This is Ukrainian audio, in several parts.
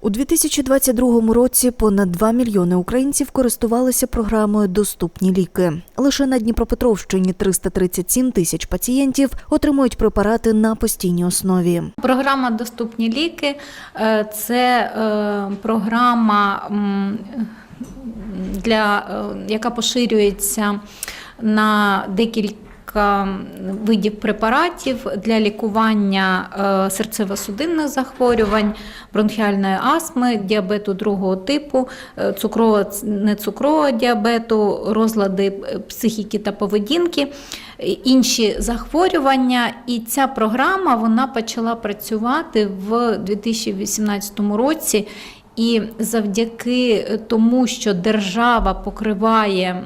У 2022 році понад 2 мільйони українців користувалися програмою Доступні ліки. Лише на Дніпропетровщині 337 тисяч пацієнтів отримують препарати на постійній основі. Програма Доступні ліки е, це е, програма, для, е, яка поширюється на декілька видів препаратів для лікування е, серцево-судинних захворювань, бронхіальної астми, діабету другого типу, е, цукрово нецукрового діабету, розлади е, психіки та поведінки, інші захворювання. І ця програма вона почала працювати в 2018 році. І завдяки тому, що держава покриває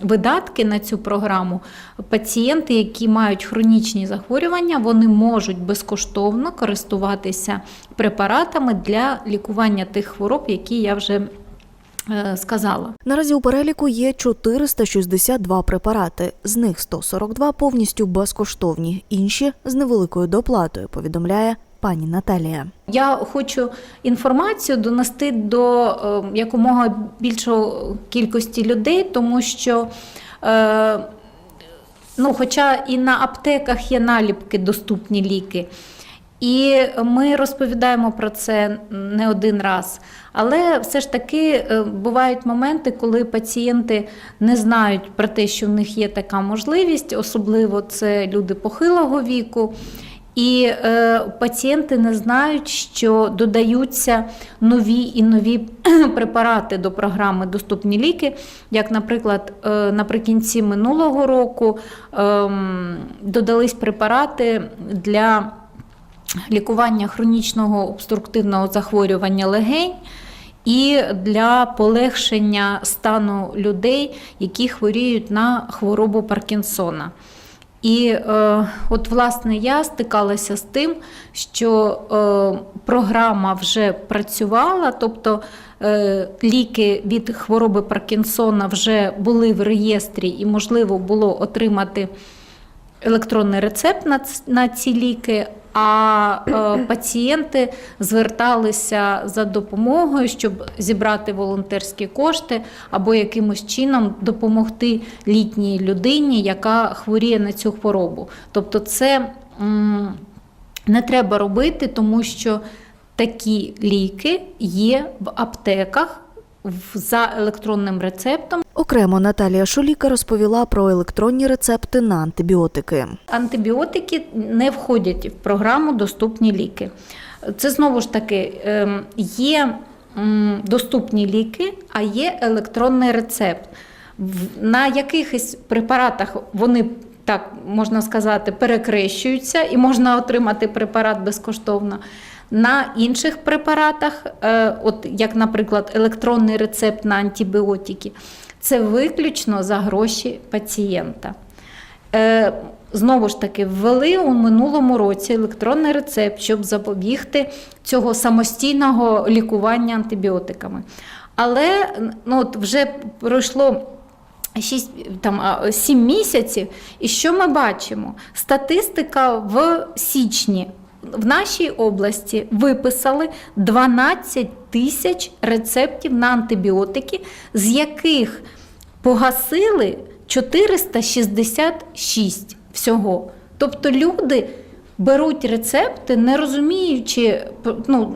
видатки на цю програму, пацієнти, які мають хронічні захворювання, вони можуть безкоштовно користуватися препаратами для лікування тих хвороб, які я вже е, сказала. Наразі у переліку є 462 препарати. З них 142 повністю безкоштовні, інші з невеликою доплатою, повідомляє пані Наталія. Я хочу інформацію донести до е, якомога більшої кількості людей, тому що, е, ну, хоча і на аптеках є наліпки доступні ліки. І ми розповідаємо про це не один раз. Але все ж таки е, бувають моменти, коли пацієнти не знають про те, що в них є така можливість, особливо це люди похилого віку. І е, пацієнти не знають, що додаються нові і нові препарати до програми Доступні ліки. Як, наприклад, е, наприкінці минулого року е, додались препарати для лікування хронічного обструктивного захворювання легень. І для полегшення стану людей, які хворіють на хворобу Паркінсона. І е, от, власне, я стикалася з тим, що е, програма вже працювала, тобто е, ліки від хвороби Паркінсона вже були в реєстрі, і можливо було отримати електронний рецепт на, на ці ліки. А е, пацієнти зверталися за допомогою, щоб зібрати волонтерські кошти або якимось чином допомогти літній людині, яка хворіє на цю хворобу. Тобто, це не треба робити, тому що такі ліки є в аптеках за електронним рецептом. Окремо Наталія Шуліка розповіла про електронні рецепти на антибіотики. Антибіотики не входять в програму Доступні ліки. Це знову ж таки ем, є доступні ліки, а є електронний рецепт. На якихось препаратах вони. Так можна сказати, перекрещуються і можна отримати препарат безкоштовно. На інших препаратах, е, от як, наприклад, електронний рецепт на антибіотики, це виключно за гроші пацієнта. Е, Знову ж таки, ввели у минулому році електронний рецепт, щоб запобігти цього самостійного лікування антибіотиками. Але ну, от вже пройшло 6, там, 7 місяців, і що ми бачимо? Статистика в січні в нашій області виписали 12 тисяч рецептів на антибіотики, з яких погасили 466 всього. Тобто люди беруть рецепти, не розуміючи, ну,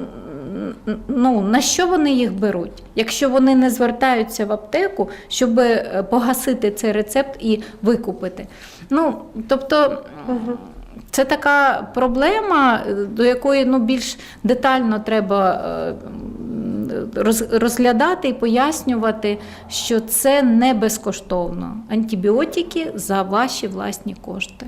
ну, на що вони їх беруть, якщо вони не звертаються в аптеку, щоб е, погасити цей рецепт і викупити. Ну, тобто, це така проблема, до якої ну, більш детально треба е, розглядати і пояснювати, що це не безкоштовно. Антибіотики за ваші власні кошти.